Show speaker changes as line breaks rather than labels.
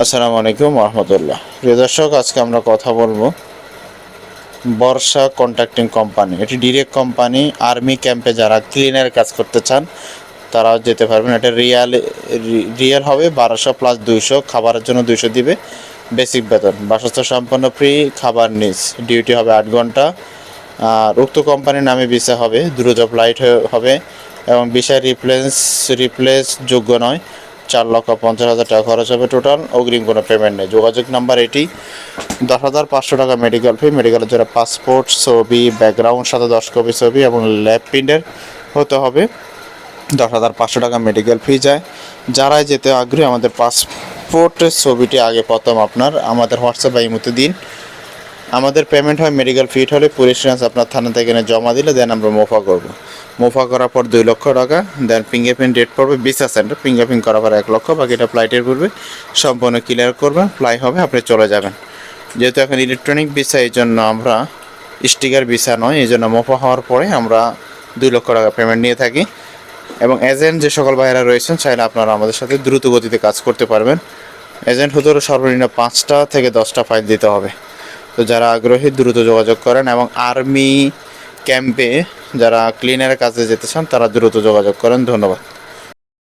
আসসালামু আলাইকুম রহমতুল্লাহ প্রিয় দর্শক, আজকে আমরা কথা বলব বর্ষা কন্ট্রাক্টিং কোম্পানি। এটি ডিরেক্ট কোম্পানি, আর্মি ক্যাম্পে যারা ক্লিনার কাজ করতে চান, তারাও যেতে পারবেন। এটা রিয়াল রিয়েল হবে বারোশো প্লাস দুইশো, খাবারের জন্য দুইশো দিবে। বেসিক বেতন বাসস্থ সম্পন্ন ফ্রি, খাবার নিস ডিউটি হবে আট ঘণ্টা। আর উক্ত কোম্পানির নামে ভিসা হবে দ্রুত ফ্লাইট হবে এবং ভিসা রিপ্লেস রিপ্লেস যোগ্য নয়। চার লক্ষ পঞ্চাশ হাজার টাকা খরচ হবে টোটাল। অগ্রিম কোনো পেমেন্ট নেই। যোগাযোগ নাম্বার এটি দশ হাজার পাঁচশো টাকা মেডিকেল ফি মেডিকেলের জন্য পাসপোর্ট ছবি ব্যাকগ্রাউন্ড সাথে দশ কপি ছবি এবং ল্যাব প্রিন্টের হতে হবে। দশ হাজার পাঁচশো টাকা মেডিকেল ফি যায়। যারাই যেতে আগ্রহী, আমাদের পাসপোর্টের ছবিটি আগে প্রথম আপনার। আমাদের হোয়াটসঅ্যাপ বা ইমুতে দিন। আমাদের পেমেন্ট হয় মেডিকেল ফিট হলে পুলিশ ইন্স্যুরেন্স আপনার থানা থেকে এনে জমা দিলে দেন আমরা মোফা করব। মোফা করার পর দুই লক্ষ টাকা দেন ফিঙ্গারপ্রিন্ট ডেট পড়বে বিসা সেন্টার ফিঙ্গারপ্রিন্ট করার পর এক লক্ষ বাকিটা ফ্লাইটের পড়বে সম্পূর্ণ ক্লিয়ার করবেন ফ্লাই হবে, আপনি চলে যাবেন। যেহেতু এখন ইলেকট্রনিক ভিসা এই জন্য আমরা স্টিকার ভিসা নয়, এই জন্য মোফা হওয়ার পরে আমরা দুই লক্ষ টাকা পেমেন্ট নিয়ে থাকি। এবং এজেন্ট যে সকল ভাইয়েরা রয়েছেন, চাইলে আপনারা আমাদের সাথে দ্রুত গতিতে কাজ করতে পারবেন। এজেন্ট হতে সর্বনিম্ন পাঁচটা থেকে দশটা ফাইল দিতে হবে। তো যারা আগ্রহী, দ্রুত যোগাযোগ করেন এবং আর্মি ক্যাম্পে যারা ক্লিনের কাজে যেতে চান, তারা দ্রুত যোগাযোগ করেন। ধন্যবাদ।